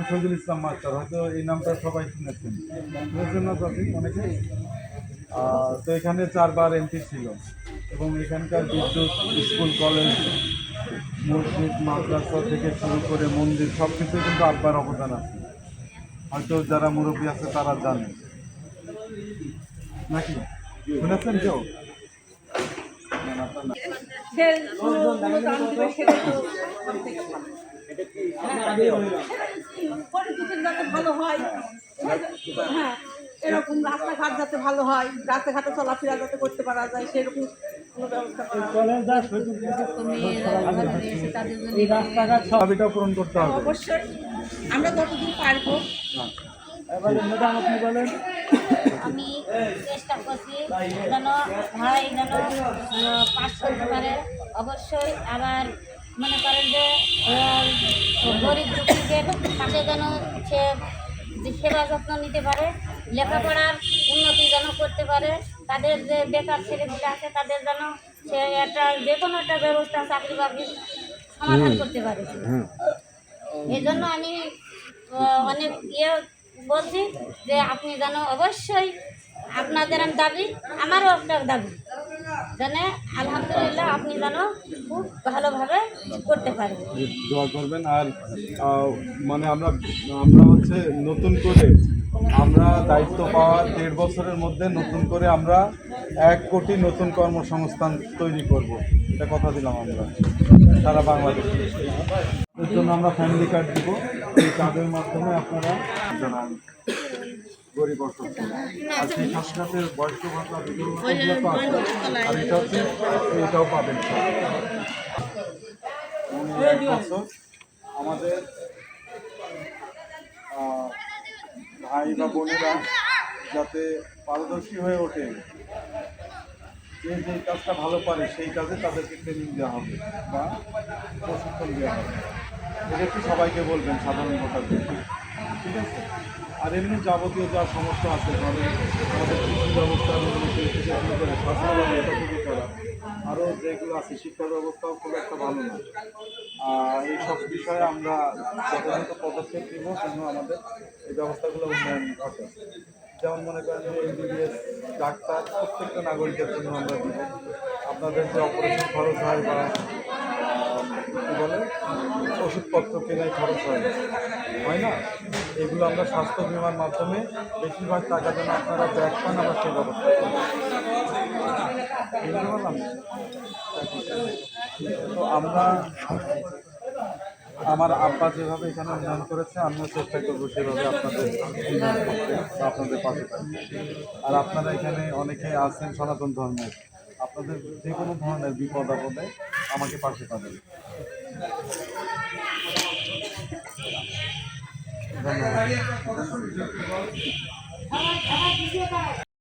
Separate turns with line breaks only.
এখন শহীদুল ইসলাম মাস্টার, হয়তো এই নামটা সবাই শুনেছেন। শুনেছেন না অনেকে? তো এখানে চারবার এমপি ছিল এবং এখানকার বিদ্যুৎ, স্কুল, কলেজ, মসজিদ, মাদ্রাসা থেকে শুরু করে মন্দির সব কিছু কিন্তু আব্বার অবদান আছে। হয়তো যারা মুরব্বী আছে তারা জানে। নাকি? শুনেছেন কেউ?
থেকে ভালো। হয় হ্যাঁ এরকম রাস্তাঘাট যাতে ভালো হয় রাস্তাঘাটে চলাফেরা যাতে করতে পারা যায় সেরকম অবশ্যই আমরা যতদূর পারব
আমি চেষ্টা করছি যেন যেন পারে অবশ্যই আবার মনে করেন যে গরিব দুঃখীদের পাশে যেন সে সেবা যত্ন নিতে পারে লেখাপড়ার উন্নতি যেন করতে পারে তাদের যে বেকার ছেলেগুলো আছে তাদের যেন সে একটা যে কোনো একটা ব্যবস্থা চাকরি বাকরির সমাধান করতে পারে। এই জন্য আমি অনেক ইয়ে বলছি যে আপনি যেন অবশ্যই আপনাদের দাবি আমারও একটা দাবি। যেন আলহামদুলিল্লাহ আপনি যেন খুব ভালোভাবে
আর মানে আমরা আমরা হচ্ছে নতুন করে, আমরা দায়িত্ব পাওয়ার দেড় বছরের মধ্যে নতুন করে আমরা এক কোটি নতুন কর্মসংস্থান তৈরি করব। এটা কথা দিলাম আমরা, সারা বাংলাদেশে। এর জন্য আমরা ফ্যামিলি কার্ড দিব। এই কার্ডের মাধ্যমে আপনারা গরিব আর সেই বয়স্ক ভাতা আছে। আর এটা হচ্ছে, এটাও পাবেন। এক বছর আমাদের ভাই বা বোনেরা যাতে পারদর্শী হয়ে ওঠে, যে যে কাজটা ভালো পারে সেই কাজে তাদেরকে ট্রেনিং দেওয়া হবে বা প্রশিক্ষণ দেওয়া হবে। এটা একটু সবাইকে বলবেন সাধারণ ভোটারদের ঠিক আছে? আর এমনি যাবতীয় যা সমস্যা আছে ধরেন আমাদের কৃষি ব্যবস্থা শুরু করে স্বাস্থ্য ব্যবস্থা থেকে করা। আরও যেগুলো আছে, শিক্ষা ব্যবস্থাও খুব একটা ভালো না। আর এই সব বিষয়ে আমরা যথাযথ পদক্ষেপ নিব যেন আমাদের এই ব্যবস্থাগুলো উন্নয়ন ঘটে। যেমন মনে করেন যে এমবিবিএস ডাক্তার, প্রত্যেকটা নাগরিকের জন্য আমরা দিব। আপনাদের যে অপারেশন খরচ হয় বা কী বলে? ওষুধপত্র কেনায় খরচ হয়। হয় না? এগুলো আমরা স্বাস্থ্য বিমার মাধ্যমে বেশিরভাগ টাকা যেন আপনারা ব্যাক পান, আমরা সেই ব্যবস্থা তো আমরা আমার আব্বা যেভাবে এখানে উন্নয়ন করেছে, আমিও চেষ্টা করব সেভাবে আপনাদের করতে, আপনাদের পাশে আর আপনারা এখানে অনেকে আছেন সনাতন ধর্মের আপনাদের যে কোনো ধরনের বিপদ আপদে আমাকে পাশে পাবেন। ধন্যবাদ।